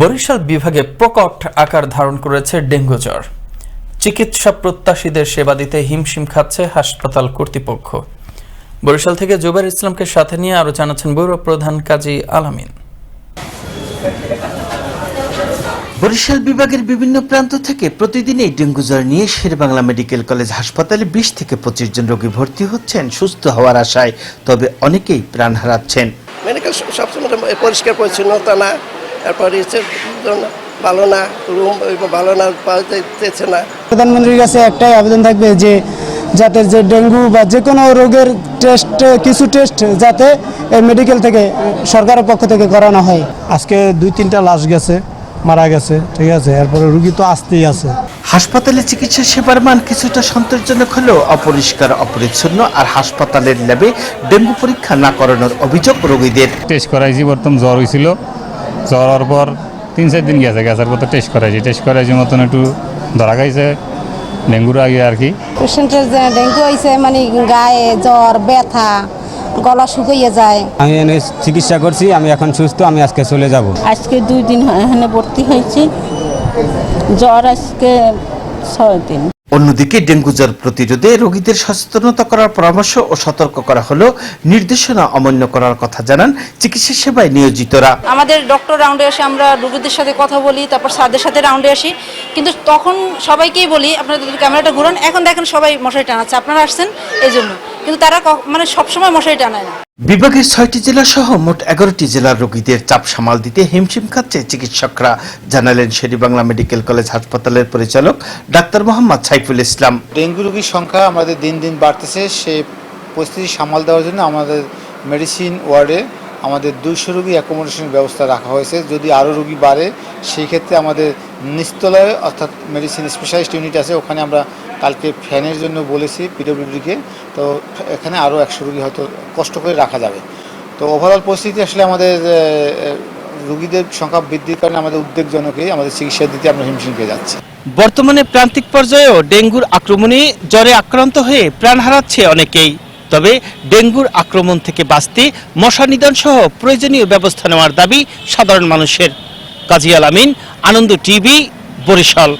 বরিশাল বিভাগে প্রকট আকার ধারণ করেছে ডেঙ্গু জ্বর। চিকিৎসা প্রত্যাশীদের সেবা দিতে হিমশিম খাচ্ছে হাসপাতাল কর্তৃপক্ষ। বরিশাল থেকে জুবাইর ইসলামকে সাথে নিয়ে আরও জানাচ্ছেন ব্যুরো প্রধান কাজী আলামিন। বরিশাল বিভাগের বিভিন্ন প্রান্ত থেকে প্রতিদিনই ডেঙ্গু জ্বর নিয়ে শেরবাংলা মেডিকেল কলেজ হাসপাতালে বিশ থেকে পঁচিশ জন রোগী ভর্তি হচ্ছেন সুস্থ হওয়ার আশায় তবে অনেকেই প্রাণ হারাচ্ছেন। মেডিকেল সবসময় পরিষ্কার পরিচ্ছন্নতা না। তারপরে ভালো না রুম ভালো না পাওয়া না। প্রধানমন্ত্রীর কাছে একটাই আবেদন থাকবে যে যাতে যে ডেঙ্গু বা যে কোনো রোগের টেস্ট কিছু টেস্ট যাতে এই মেডিকেল থেকে সরকারের পক্ষ থেকে করানো হয়। আজকে দুই তিনটা লাশ গেছে মারা গেছে ঠিক আছে? এরপরে রুগী তো আসতেই আছে। হাসপাতালে চিকিৎসা সেবার মান কিছুটা সন্তোষজনক হলেও অপরিষ্কার অপরিচ্ছন্ন আর হাসপাতালের ল্যাবে ডেঙ্গু পরীক্ষা না করানোর অভিযোগ রোগীদের। টেস্ট করাইছি প্রথম জ্বর হয়েছিল হওয়ার পর তিন চার দিন গেছে গেছার পর তো টেস্ট করাইছি। টেস্ট করাইছি মতন একটু ধরা খাইছে ডেঙ্গুর আগে আর কি। পেশেন্টের যে ডেঙ্গু হয়েছে মানে গায়ে জ্বর ব্যথা গলা শুকিয়ে যায়। আমি এনে চিকিৎসা করছি আমি এখন সুস্থ আমি আজকে চলে যাব। আজকে দুই দিন হয় এখানে ভর্তি হয়েছি। জ্বর আজকে ছয় দিন। অন্যদিকে ডেঙ্গু জ্বর প্রতিরোধে রোগীদের সচেতনতা করার পরামর্শ ও সতর্ক করা হলো নির্দেশনা অমান্য করার কথা জানান চিকিৎসা সেবায় নিয়োজিতরা। আমাদের ডক্টর রাউন্ডে এসে আমরা রোগীদের সাথে কথা বলি, তারপর স্যারদের সাথে রাউন্ডে আসি। কিন্তু তখন সবাইকেই বলি আপনাদের ক্যামেরাটা ঘুরান, এখন দেখেন সবাই মশারি টানাচ্ছে, আপনারা আসছেন, এই জন্য। কিন্তু তারা মানে সবসময় মশারি টানায় না। বিভাগের ছয়টি জেলা সহ মোট এগারোটি জেলার রোগীদের চাপ সামাল দিতে হিমশিম খাচ্ছে চিকিৎসকরা জানালেন শেরিবাংলা মেডিকেল কলেজ হাসপাতালের পরিচালক ডাক্তার মোহাম্মদ সাইফুল ইসলাম। ডেঙ্গু রোগীর সংখ্যা আমাদের দিন দিন বাড়তেছে সে পরিস্থিতি সামাল দেওয়ার জন্য আমাদের মেডিসিন ওয়ার্ডে আমাদের দুইশো রুগী অ্যাকোমোডেশনের ব্যবস্থা রাখা হয়েছে। যদি আরও রুগী বাড়ে, সেই ক্ষেত্রে আমাদের নিস্তলায়, অর্থাৎ মেডিসিন স্পেশালিস্ট ইউনিট আছে, ওখানে আমরা কালকে ফ্যানের জন্য বলেছি পিডব্লিউডিকে তো এখানে আরও একশো রোগী হয়তো কষ্ট করে রাখা যাবে। তো ওভারঅল পরিস্থিতি আসলে আমাদের রুগীদের সংখ্যা বৃদ্ধির কারণে আমাদের উদ্বেগজনকই আমাদের চিকিৎসা দিতে আমরা হিমশিম পেয়ে যাচ্ছি। বর্তমানে প্রান্তিক পর্যায়েও ডেঙ্গুর আক্রমণে জ্বরে আক্রান্ত হয়ে প্রাণ হারাচ্ছে অনেকেই। তবে ডেঙ্গুর আক্রমণ থেকে বাঁচতে মশা নিধন সহ প্রয়োজনীয় ব্যবস্থা নেওয়ার দাবি সাধারণ মানুষের। কাজী আলামিন আনন্দ টিভি, বরিশাল।